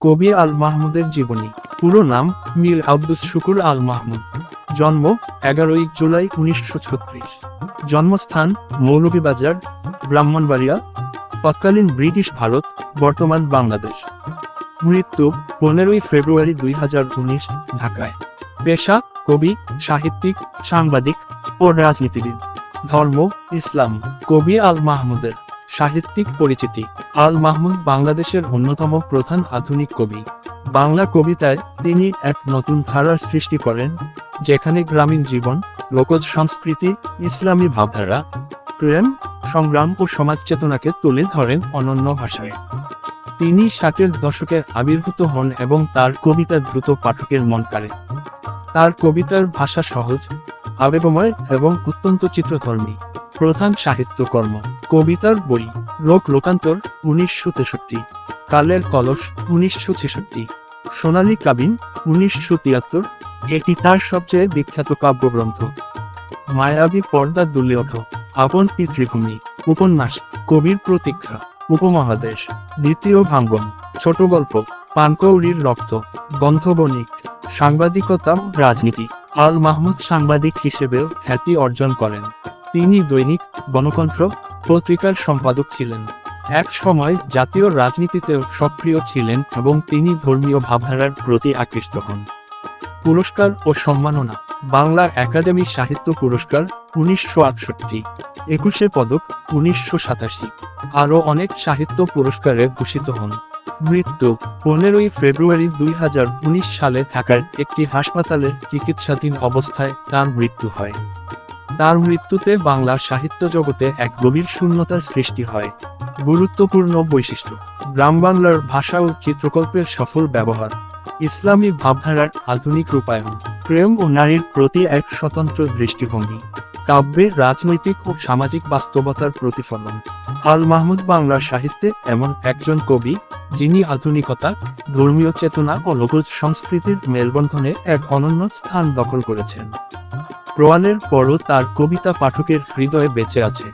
কবি আল মাহমুদের জীবনী। পুরো নাম মীর আব্দুস শুকুর আল মাহমুদ। জন্ম এগারোই জুলাই উনিশশো ছত্রিশ। জন্মস্থান মৌলভীবাজার, ব্রাহ্মণবাড়িয়া, তৎকালীন ব্রিটিশ ভারত, বর্তমান বাংলাদেশ। মৃত্যু পনেরোই ফেব্রুয়ারি দুই হাজার উনিশ ঢাকায়। পেশা কবি, সাহিত্যিক, সাংবাদিক ও রাজনীতিবিদ। ধর্ম, ইসলাম, কবি আল মাহমুদের। সাহিত্যিক পরিচিতি। আল মাহমুদ বাংলাদেশের অন্যতম প্রধান আধুনিক কবি। বাংলা কবিতায় তিনি এক নতুন ধারার সৃষ্টি করেন, যেখানে গ্রামীণ জীবন, লোকজ সংস্কৃতি, ইসলামী ভাবধারা, প্রেম, সংগ্রাম ও সমাজ চেতনাকে তুলে ধরেন অনন্য ভাষায়। তিনি ষাটের দশকে আবির্ভূত হন এবং তার কবিতা দ্রুত পাঠকের মন কাড়ে। তার কবিতার ভাষা সহজ, আবেগময় এবং অত্যন্ত চিত্রধর্মী। প্রধান সাহিত্যকর্ম, কবিতার বই, লোক লোকান্তর, উনিশশো তেষট্টি। কালের কলস, উনিশশো ছেষট্টি। সোনালী কাবিন, উনিশশো তিয়াত্তর। এটি তার সবচেয়ে বিখ্যাত কাব্যগ্রন্থ। মায়াবী পর্দা দুলে ওঠো আপন পিতৃভূমি, উপন্যাস, কবির প্রতীক্ষা, উপমহাদেশ, দ্বিতীয় ভাঙ্গন, ছোট গল্প, পানকৌড়ির রক্ত, গন্ধবণিক, সাংবাদিকতা, রাজনীতি, আল মাহমুদ সাংবাদিক হিসেবেও খ্যাতি অর্জন করেন। তিনি দৈনিক গণকণ্ঠ পত্রিকার সম্পাদক ছিলেন। এক সময় জাতীয় রাজনীতিতেও সক্রিয় ছিলেন এবং তিনি ধর্মীয় ভাবধারার প্রতি আকৃষ্ট হন। পুরস্কার ও সম্মাননা, বাংলা একাডেমি সাহিত্য পুরস্কার উনিশশো আটষট্টি, একুশে পদক উনিশশো সাতাশি, আরও অনেক সাহিত্য পুরস্কারে ভূষিত হন। মৃত্যু, পনেরোই ফেব্রুয়ারি দুই হাজার উনিশ সালে ঢাকার একটি হাসপাতালে চিকিৎসাধীন অবস্থায় তার মৃত্যু হয়। তার মৃত্যুতে বাংলার সাহিত্য জগতে এক গভীর শূন্যতার সৃষ্টি হয়। গুরুত্বপূর্ণ বৈশিষ্ট্য, গ্রাম বাংলার ভাষা ও চিত্রকল্পের সফল ব্যবহার, ইসলামী ভাবধারার আধুনিক রূপায়ণ, প্রেম ও নারীর প্রতি এক স্বতন্ত্র দৃষ্টিভঙ্গি কাব্যের রাজনৈতিক ও সামাজিক বাস্তবতার প্রতিফলন। আল মাহমুদ বাংলা সাহিত্যে এমন একজন কবি, যিনি আধুনিকতা, ধর্মীয় চেতনা ও লোকজ সংস্কৃতির মেলবন্ধনে এক অনন্য স্থান দখল করেছেন। প্রয়াণের পরও তার কবিতা পাঠকের হৃদয়ে বেঁচে আছে।